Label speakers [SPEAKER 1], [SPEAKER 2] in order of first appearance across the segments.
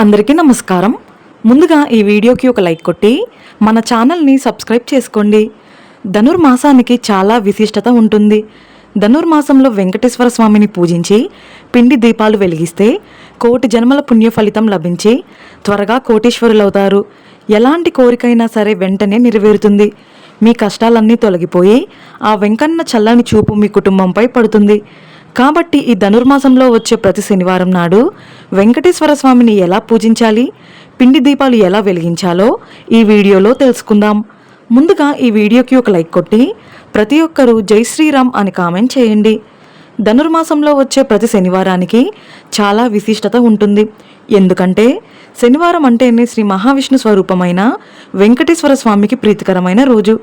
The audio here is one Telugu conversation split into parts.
[SPEAKER 1] అందరికీ నమస్కారం. ముందుగా ఈ వీడియోకి ఒక లైక్ కొట్టి మన ఛానల్ని సబ్స్క్రైబ్ చేసుకోండి. ధనుర్మాసానికి చాలా విశిష్టత ఉంటుంది. ధనుర్మాసంలో వెంకటేశ్వర స్వామిని పూజించి పిండి దీపాలు వెలిగిస్తే కోటి జన్మల పుణ్య ఫలితం లభించి త్వరగా కోటీశ్వరులవుతారు. ఎలాంటి కోరికైనా సరే వెంటనే నెరవేరుతుంది. మీ కష్టాలన్నీ తొలగిపోయి ఆ వెంకన్న చల్లని చూపు మీ కుటుంబంపై పడుతుంది. కాబట్టి ఈ ధనుర్మాసంలో వచ్చే ప్రతి శనివారం నాడు వెంకటేశ్వర స్వామిని ఎలా పూజించాలి పిండి దీపాలు ఎలా వెలిగించాలో ఈ వీడియోలో తెలుసుకుందాం. ముందుగా ఈ వీడియోకి ఒక లైక్ కొట్టి ప్రతి ఒక్కరూ జై శ్రీరామ్ అని కామెంట్ చేయండి. ధనుర్మాసంలో వచ్చే ప్రతి శనివారానికి చాలా విశిష్టత ఉంటుంది. ఎందుకంటే శనివారం అంటేనే శ్రీ మహావిష్ణు స్వరూపమైన వెంకటేశ్వర స్వామికి ప్రీతికరమైన రోజు.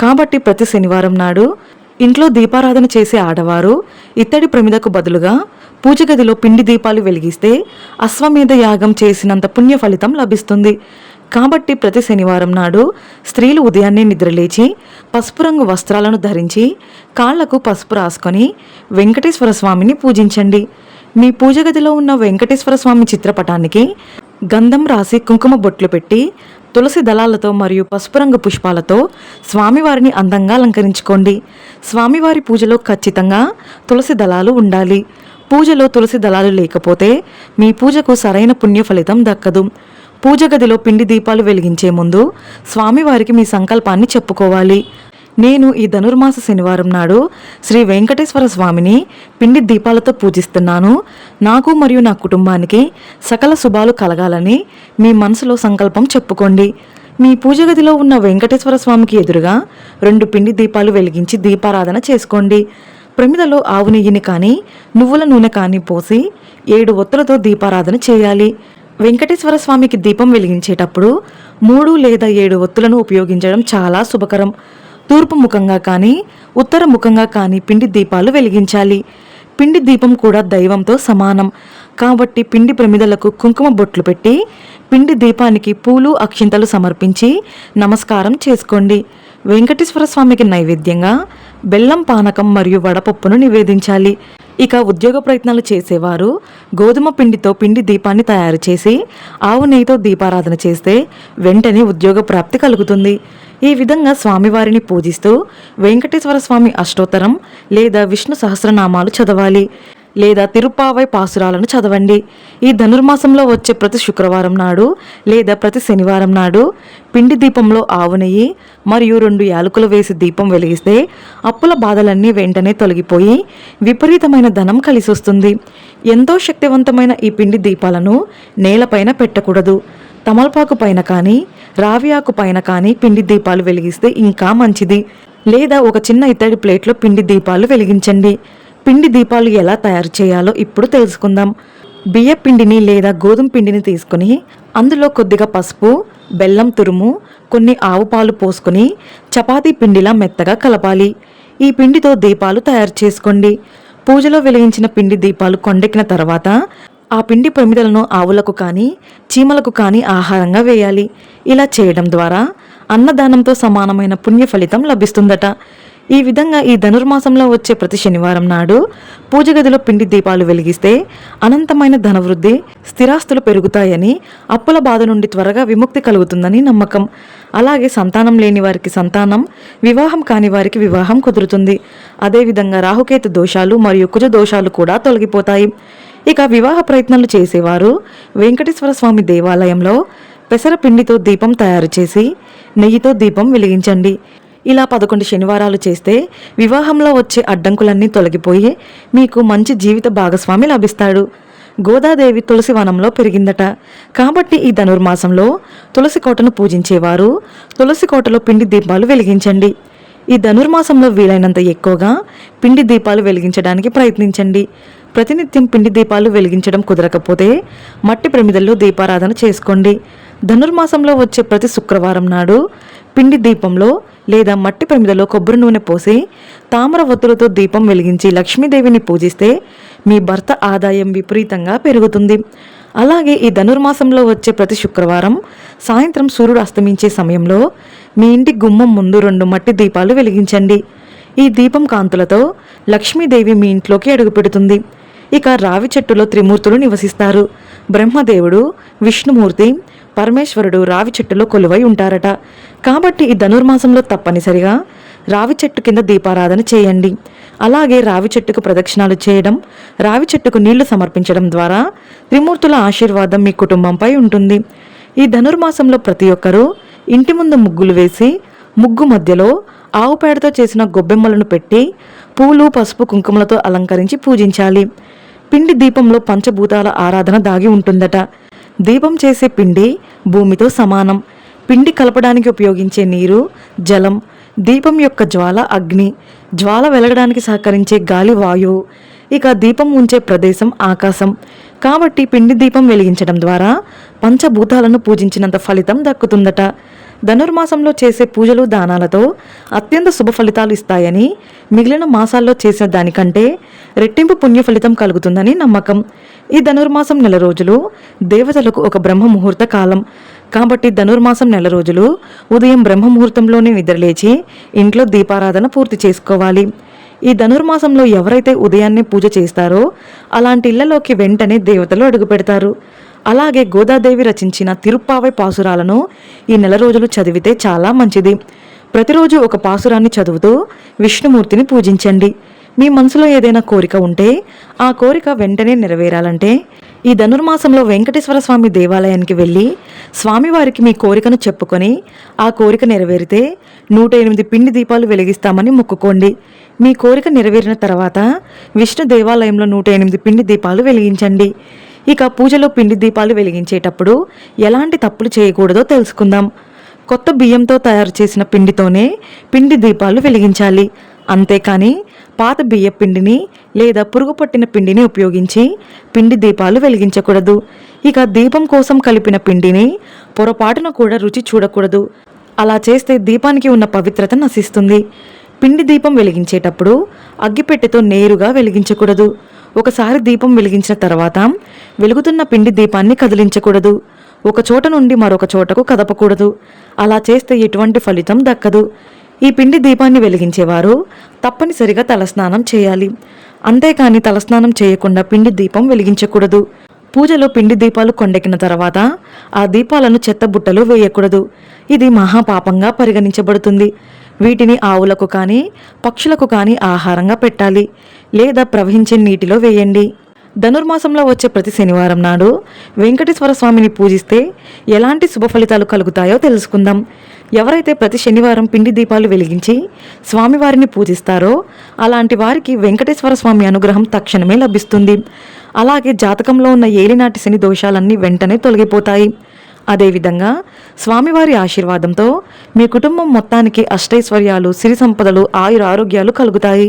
[SPEAKER 1] కాబట్టి ప్రతి శనివారం నాడు ఇంట్లో దీపారాధన చేసే ఆడవారు ఇత్తడి ప్రమిదకు బదులుగా పూజ గదిలో పిండి దీపాలు వెలిగిస్తే అశ్వమేధ యాగం చేసినంత పుణ్య ఫలితం లభిస్తుంది. కాబట్టి ప్రతి శనివారం నాడు స్త్రీలు ఉదయాన్నే నిద్రలేచి పసుపు రంగు వస్త్రాలను ధరించి కాళ్ళకు పసుపు రాసుకొని వెంకటేశ్వర స్వామిని పూజించండి. మీ పూజ గదిలో ఉన్న వెంకటేశ్వర స్వామి చిత్రపటానికి గంధం రాసి కుంకుమ బొట్లు పెట్టి తులసి దళాలతో మరియు పసుపు రంగు పుష్పాలతో స్వామివారిని అందంగా అలంకరించుకోండి. స్వామివారి పూజలో ఖచ్చితంగా తులసి దళాలు ఉండాలి. పూజలో తులసి దళాలు లేకపోతే మీ పూజకు సరైన పుణ్య ఫలితం దక్కదు. పూజ గదిలో పిండి దీపాలు వెలిగించే ముందు స్వామివారికి మీ సంకల్పాన్ని చెప్పుకోవాలి. నేను ఈ ధనుర్మాస శనివారం నాడు శ్రీ వెంకటేశ్వర స్వామిని పిండి దీపాలతో పూజిస్తున్నాను. నాకు మరియు నా కుటుంబానికి సకల శుభాలు కలగాలని మీ మనసులో సంకల్పం చెప్పుకోండి. మీ పూజ గదిలో ఉన్న వెంకటేశ్వర స్వామికి ఎదురుగా రెండు పిండి దీపాలు వెలిగించి దీపారాధన చేసుకోండి. ప్రమిదలో ఆవు నెయ్యిని కానీ నువ్వుల నూనె కానీ పోసి ఏడు ఒత్తులతో దీపారాధన చేయాలి. వెంకటేశ్వర స్వామికి దీపం వెలిగించేటప్పుడు మూడు లేదా ఏడు ఒత్తులను ఉపయోగించడం చాలా శుభకరం. తూర్పు ముఖంగా కానీ ఉత్తర ముఖంగా కానీ పిండి దీపాలు వెలిగించాలి. పిండి దీపం కూడా దైవంతో సమానం. కాబట్టి పిండి ప్రమిదలకు కుంకుమ బొట్లు పెట్టి పిండి దీపానికి పూలు అక్షింతలు సమర్పించి నమస్కారం చేసుకోండి. వెంకటేశ్వర స్వామికి నైవేద్యంగా బెల్లం పానకం మరియు వడపప్పును నివేదించాలి. ఇక ఉద్యోగ ప్రయత్నాలు చేసేవారు గోధుమ పిండితో పిండి దీపాన్ని తయారు చేసి ఆవు నెయ్యితో దీపారాధన చేస్తే వెంటనే ఉద్యోగ ప్రాప్తి కలుగుతుంది. ఈ విధంగా స్వామివారిని పూజిస్తూ వెంకటేశ్వర స్వామి అష్టోత్తరం లేదా విష్ణు సహస్రనామాలు చదవాలి లేదా తిరుప్పావై పాసురాలను చదవండి. ఈ ధనుర్మాసంలో వచ్చే ప్రతి శుక్రవారం నాడు లేదా ప్రతి శనివారం నాడు పిండి దీపంలో ఆవు నెయ్యి మరియు రెండు యాలకులు వేసి దీపం వెలిగిస్తే అప్పుల బాధలన్నీ వెంటనే తొలగిపోయి విపరీతమైన ధనం కలిసి వస్తుంది. ఎంతో శక్తివంతమైన ఈ పిండి దీపాలను నేలపైన పెట్టకూడదు. తమలపాకు పైన కానీ రావియాకు పైన కానీ పిండి దీపాలు వెలిగిస్తే ఇంకా మంచిది. లేదా ఒక చిన్న ఇత్తడి ప్లేట్లో పిండి దీపాలు వెలిగించండి. పిండి దీపాలు ఎలా తయారు చేయాలో ఇప్పుడు తెలుసుకుందాం. బియ్య పిండిని లేదా గోధుమ పిండిని తీసుకొని అందులో కొద్దిగా పసుపు బెల్లం తురుము కొన్ని ఆవు పాలు పోసుకొని చపాతీ పిండిలా మెత్తగా కలపాలి. ఈ పిండితో దీపాలు తయారు చేసుకోండి. పూజలో వెలిగించిన పిండి దీపాలు కొండెక్కిన తర్వాత ఆ పిండి ప్రమిదలను ఆవులకు కానీ చీమలకు కానీ ఆహారంగా వేయాలి. ఇలా చేయడం ద్వారా అన్నదానంతో సమానమైన పుణ్య ఫలితం లభిస్తుందట. ఈ విధంగా ఈ ధనుర్మాసంలో వచ్చే ప్రతి శనివారం నాడు పూజ గదిలో పిండి దీపాలు వెలిగిస్తే అనంతమైన ధనవృద్ధి స్థిరాస్తులు పెరుగుతాయని అప్పుల బాధ నుండి త్వరగా విముక్తి కలుగుతుందని నమ్మకం. అలాగే సంతానం లేని వారికి సంతానం వివాహం కాని వారికి వివాహం కుదురుతుంది. అదేవిధంగా రాహుకేతు దోషాలు మరియు కుజ దోషాలు కూడా తొలగిపోతాయి. ఇక వివాహ ప్రయత్నాలు చేసేవారు వెంకటేశ్వర స్వామి దేవాలయంలో పెసరపిండితో దీపం తయారు చేసి నెయ్యితో దీపం వెలిగించండి. ఇలా పదకొండు శనివారాలు చేస్తే వివాహంలో వచ్చే అడ్డంకులన్నీ తొలగిపోయి మీకు మంచి జీవిత భాగస్వామి లభిస్తాడు. గోదాదేవి తులసి వనంలో పెరిగిందట. కాబట్టి ఈ ధనుర్మాసంలో తులసి కోటను పూజించేవారు తులసి కోటలో పిండి దీపాలు వెలిగించండి. ఈ ధనుర్మాసంలో వీలైనంత ఎక్కువగా పిండి దీపాలు వెలిగించడానికి ప్రయత్నించండి. ప్రతినిత్యం పిండి దీపాలు వెలిగించడం కుదరకపోతే మట్టి ప్రమిదల్లో దీపారాధన చేసుకోండి. ధనుర్మాసంలో వచ్చే ప్రతి శుక్రవారం నాడు పిండి దీపంలో లేదా మట్టి ప్రమిదలో కొబ్బరి నూనె పోసి తామర ఒత్తులతో దీపం వెలిగించి లక్ష్మీదేవిని పూజిస్తే మీ భర్త ఆదాయం విపరీతంగా పెరుగుతుంది. అలాగే ఈ ధనుర్మాసంలో వచ్చే ప్రతి శుక్రవారం సాయంత్రం సూర్యుడు అస్తమించే సమయంలో మీ ఇంటి గుమ్మం ముందు రెండు మట్టి దీపాలు వెలిగించండి. ఈ దీపం కాంతులతో లక్ష్మీదేవి మీ ఇంట్లోకి అడుగుపెడుతుంది ఇక రావి చెట్టులో త్రిమూర్తులు నివసిస్తారు. బ్రహ్మదేవుడు విష్ణుమూర్తి పరమేశ్వరుడు రావి చెట్టులో కొలువై ఉంటారట. కాబట్టి ఈ ధనుర్మాసంలో తప్పనిసరిగా రావి చెట్టు కింద దీపారాధన చేయండి. అలాగే రావి చెట్టుకు ప్రదక్షిణాలు చేయడం రావి చెట్టుకు నీళ్ళు సమర్పించడం ద్వారా త్రిమూర్తుల ఆశీర్వాదం మీ కుటుంబంపై ఉంటుంది. ఈ ధనుర్మాసంలో ప్రతి ఒక్కరూ ఇంటి ముందు ముగ్గులు వేసి ముగ్గు మధ్యలో ఆవు పేడతో చేసిన గొబ్బెమ్మలను పెట్టి పూలు పసుపు కుంకుమలతో అలంకరించి పూజించాలి. పిండి దీపంలో పంచభూతాల ఆరాధన దాగి ఉంటుందట. దీపం చేసే పిండి భూమితో సమానం. పిండి కలపడానికి ఉపయోగించే నీరు జలం దీపం యొక్క జ్వాల అగ్ని జ్వాల వెలగడానికి సహకరించే గాలి వాయువు ఇక దీపం ఉంచే ప్రదేశం ఆకాశం. కాబట్టి పిండి దీపం వెలిగించడం ద్వారా పంచభూతాలను పూజించినంత ఫలితం దక్కుతుందట. ధనుర్మాసంలో చేసే పూజలు దానాలతో అత్యంత శుభ ఫలితాలు ఇస్తాయని మిగిలిన మాసాల్లో చేసిన దానికంటే రెట్టింపు పుణ్య ఫలితం కలుగుతుందని నమ్మకం. ఈ ధనుర్మాసం నెల రోజులు దేవతలకు ఒక బ్రహ్మ ముహూర్త కాలం. కాబట్టి ధనుర్మాసం నెల రోజులు ఉదయం బ్రహ్మ ముహూర్తంలోనే నిద్రలేచి ఇంట్లో దీపారాధన పూర్తి చేసుకోవాలి. ఈ ధనుర్మాసంలో ఎవరైతే ఉదయాన్నే పూజ చేస్తారో అలాంటి ఇళ్ళలోకి వెంటనే దేవతలు అడుగు పెడతారు. అలాగే గోదాదేవి రచించిన తిరుప్పావై పాసురాలను ఈ నెల రోజులు చదివితే చాలా మంచిది. ప్రతిరోజు ఒక పాసురాన్ని చదువుతూ విష్ణుమూర్తిని పూజించండి. మీ మనసులో ఏదైనా కోరిక ఉంటే ఆ కోరిక వెంటనే నెరవేరాలంటే ఈ ధనుర్మాసంలో వెంకటేశ్వర స్వామి దేవాలయానికి వెళ్ళి స్వామివారికి మీ కోరికను చెప్పుకొని ఆ కోరిక నెరవేరితే నూట ఎనిమిది పిండి దీపాలు వెలిగిస్తామని మొక్కుకోండి. మీ కోరిక నెరవేరిన తర్వాత విష్ణు దేవాలయంలో నూట ఎనిమిది పిండి దీపాలు వెలిగించండి. ఇక పూజలో పిండి దీపాలు వెలిగించేటప్పుడు ఎలాంటి తప్పులు చేయకూడదో తెలుసుకుందాం. కొత్త బియ్యంతో తయారు చేసిన పిండితోనే పిండి దీపాలు వెలిగించాలి. అంతేకాని పాత బియ్య పిండిని లేదా పురుగు పట్టిన పిండిని ఉపయోగించి పిండి దీపాలు వెలిగించకూడదు. ఇక దీపం కోసం కలిపిన పిండిని పొరపాటున కూడా రుచి చూడకూడదు. అలా చేస్తే దీపానికి ఉన్న పవిత్రత నశిస్తుంది. పిండి దీపం వెలిగించేటప్పుడు అగ్గిపెట్టెతో నేరుగా వెలిగించకూడదు. ఒకసారి దీపం వెలిగించిన తర్వాత వెలుగుతున్న పిండి దీపాన్ని కదిలించకూడదు. ఒక చోట నుండి మరొక చోటకు కదపకూడదు. అలా చేస్తే ఎటువంటి ఫలితం దక్కదు. ఈ పిండి దీపాన్ని వెలిగించేవారు. తప్పనిసరిగా తలస్నానం చేయాలి. అంతేకాని తలస్నానం చేయకుండా పిండి దీపం వెలిగించకూడదు. పూజలో పిండి దీపాలు కొండెక్కిన తర్వాత ఆ దీపాలను చెత్త బుట్టలో వేయకూడదు. ఇది మహాపాపంగా పరిగణించబడుతుంది. వీటిని ఆవులకు కానీ పక్షులకు కానీ ఆహారంగా పెట్టాలి. లేదా ప్రవహించే నీటిలో వేయండి. ధనుర్మాసంలో వచ్చే ప్రతి శనివారం నాడు వెంకటేశ్వర స్వామిని పూజిస్తే ఎలాంటి శుభ ఫలితాలు కలుగుతాయో తెలుసుకుందాం. ఎవరైతే ప్రతి శనివారం పిండి దీపాలు వెలిగించి స్వామివారిని పూజిస్తారో అలాంటి వారికి వెంకటేశ్వర స్వామి అనుగ్రహం తక్షణమే లభిస్తుంది. అలాగే జాతకంలో ఉన్న ఏలినాటి శని దోషాలన్నీ వెంటనే తొలగిపోతాయి. అదేవిధంగా స్వామివారి ఆశీర్వాదంతో మీ కుటుంబం మొత్తానికి అష్టైశ్వర్యాలు సిరి సంపదలు ఆయుర ఆరోగ్యాలు కలుగుతాయి.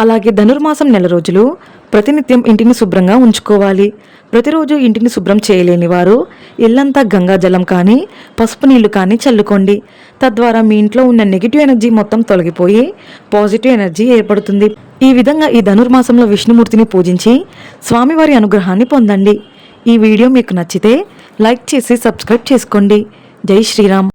[SPEAKER 1] అలాగే ధనుర్మాసం నెల రోజులు ప్రతినిత్యం ఇంటిని శుభ్రంగా ఉంచుకోవాలి. ప్రతిరోజు ఇంటిని శుభ్రం చేయలేని వారు ఇల్లంతా గంగాజలం కానీ పసుపు నీళ్ళు కానీ చల్లుకోండి. తద్వారా మీ ఇంట్లో ఉన్న నెగిటివ్ ఎనర్జీ మొత్తం తొలగిపోయి పాజిటివ్ ఎనర్జీ ఏర్పడుతుంది. ఈ విధంగా ఈ ధనుర్మాసంలో విష్ణుమూర్తిని పూజించి స్వామివారి అనుగ్రహాన్ని పొందండి. ఈ వీడియో మీకు నచ్చితే లైక్ చేసి సబ్స్క్రైబ్ చేసుకోండి. జై శ్రీరామ్.